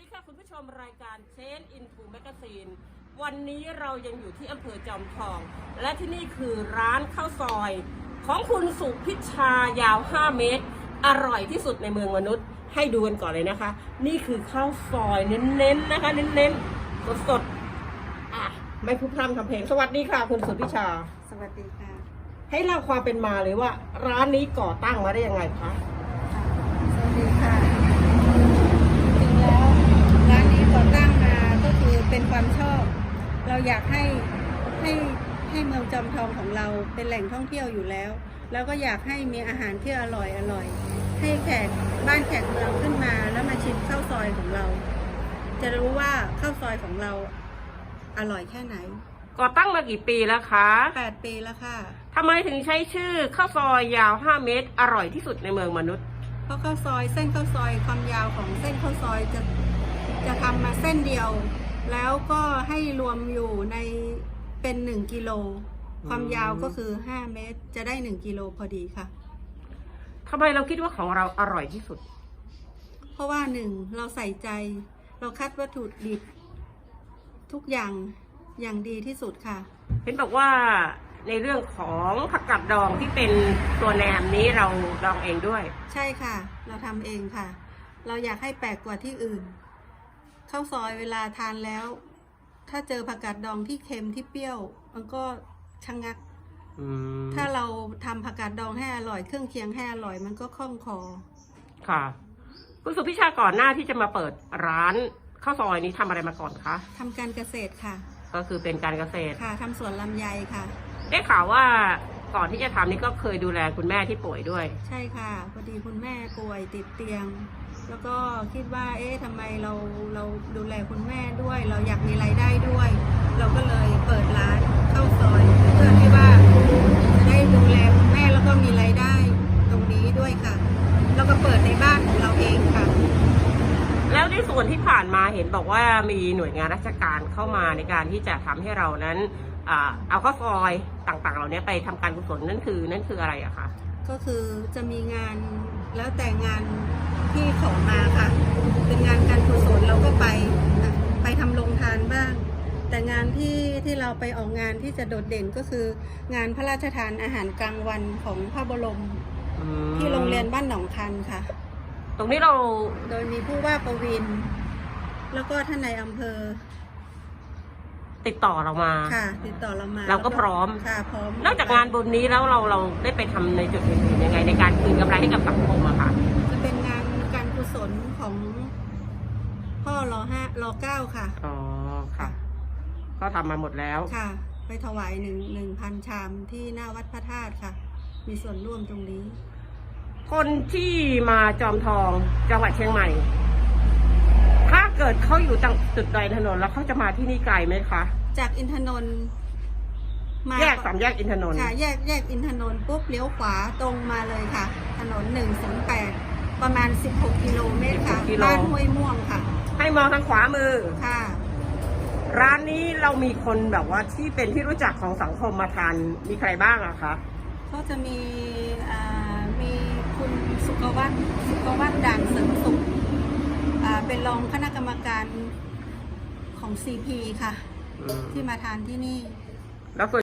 ดีค่ะคุณผู้ชมรายการเชนอินทูแมกซีนวันนี้เรายังอยู่ที่อำเภอจอมทอง และที่นี่คือร้านข้าวซอย ของคุณสุพิชายาว 5 เมตร อร่อยที่สุดในเมืองมนุษย์ ให้ดูกันก่อนเลยนะคะ นี่คือข้าวซอยเน้นๆนะคะ เน้นๆสดๆอะไม่พูดพร่ำทำเพลงสวัสดีค่ะ คุณสุพิชา สวัสดีค่ะ ให้เล่าความเป็นมาเลยว่า ร้านนี้ก่อตั้งมาได้ยังไงคะสวัสดีค่ะ จริงแล้วร้านนี้ก่อตั้งมาก็คือ เป็นความชอบ เราอยากให้ให้ให้เมืองจอมทองของเราเป็นแหล่งท่องเที่ยวอยู่แล้ว แล้วก็อยากให้มีอาหารที่อร่อยอร่อย ให้แขกบ้านแขกเมืองขึ้นมาแล้วมาชิมข้าวซอยของเรา จะรู้ว่าข้าวซอยของเราอร่อยแค่ไหน ก่อตั้งมากี่ปีแล้วคะ8ปีแล้วค่ะทำไมถึงใช้ชื่อข้าวซอยยาว 5 เมตร อร่อยที่สุดในเมืองมนุษย์ เพราะข้าวซอยเส้นข้าวซอยความยาวของเส้นข้าวซอยจะจะทำมาเส้นเดียว แล้วก็ให้รวมอยู่ในเป็น1กิโล ความยาวก็คือ5เมตร จะได้1กิโลพอดีค่ะ ทำไมเราคิดว่าของเราอร่อยที่สุด เพราะว่าหนึ่งเราใส่ใจ เราคัดวัตถุดิบทุกอย่างอย่างดีที่สุดค่ะ เห็นบอกว่าในเรื่องของผักกาดดองที่เป็นตัวแหนมนี้เราดองเองด้วย ใช่ค่ะ เราทำเองค่ะ เราอยากให้แปลกกว่าที่อื่น ข้าวซอยเวลาทานแล้ว ถ้าเจอผักกาดดองที่เค็มที่เปรี้ยว มันก็ชะงงัก อืมถ้าเราทำผักกาดดองให้อร่อยเครื่องเคียงให้อร่อยมันก็คล่องคอ ค่ะ คุณสุพิชาก่อนหน้าที่จะมาเปิดร้านข้าวซอยนี้ทำอะไรมาก่อนคะ ทำการเกษตรค่ะ ก็คือเป็นการเกษตร ค่ะทำสวนลำไยค่ะ ได้ข่าวว่าก่อนที่จะทำนี่ก็เคยดูแลคุณแม่ที่ป่วยด้วย ใช่ค่ะ พอดีคุณแม่ป่วยติดเตียง แล้วก็คิดว่า เอ๊ะทำไมเราเราดูแลคุณแม่ด้วย เราอยากมีรายได้ด้วย เราก็เลยเปิดร้านข้าวซอยเพื่อที่ว่าจะได้ดูแลคุณแม่แล้วก็มีรายได้ตรงนี้ด้วยค่ะ แล้วก็เปิดในบ้านของเราเองค่ะ แล้วในส่วนที่ผ่านมาเห็นบอกว่ามีหน่วยงานราชการเข้ามาในการที่จะทำให้เรานั้นอ่าเอาข้าวซอยต่างๆ เหล่านี้ไปทำการกุศลนั่นคือนั่นคืออะไรอะคะก็คือจะมีงาน แล้วแต่งานที่ขอมาค่ะ เป็นงานการกุศลเราก็ไปนะไปทำโรงทานบ้าง แต่งานที่ที่เราไปออกงานที่จะโดดเด่นก็คือ งานพระราชทานอาหารกลางวันของพระบรมอืมที่โรงเรียนบ้านหนองคันค่ะ ตรงนี้เราโดยมีผู้ว่าประวิน แล้วก็ท่านในายอำเภอ ติดต่อเรามา ค่ะ ติดต่อเรามาเราก็พร้อม ค่ะพร้อมนอกจากงานบุญนี้แล้วเราเราได้ไปทำในจุดอื่นๆยังไงในการคืนกำไรให้กับสังคมอะค่ะ จะเป็นงานการกุศลของพ่อรอห้ารอเก้าค่ะ อ๋อค่ะ ก็ทำมาหมดแล้ว ค่ะ ไปถวายหนึ่งหนึ่งพันชามที่หน้าวัดพระธาตุค่ะ มีส่วนร่วมตรงนี้ คนที่มาจอมทองจังหวัดเชียงใหม่ถ้าเกิดเขาอยู่จังจุดใดถนนแล้วเขาจะมาที่นี่ไกลไหมคะ จากอินทนนท์มาแยกสามแยกอินทนนท์ค่ะ แยกแยกอินทนนท์ปุ๊บเลี้ยวขวาตรงมาเลยค่ะ ถนนหนึ่งศูนย์แปดประมาณ16กิโลเมตรค่ะบ้านห้วยม่วงค่ะ ให้มองทางขวามือ ค่ะ ร้านนี้เรามีคนแบบว่าที่เป็นที่รู้จักของสังคมมาทานมีใครบ้างอะคะ ก็จะมีอ่ามีคุณสุกวัฒน์สุกวัฒน์ด่านเสริมสุขอ่าเป็น รองคณะกรรมการของ CP ค่ะ อืมที่มาทานที่นี่ แล้วส่วน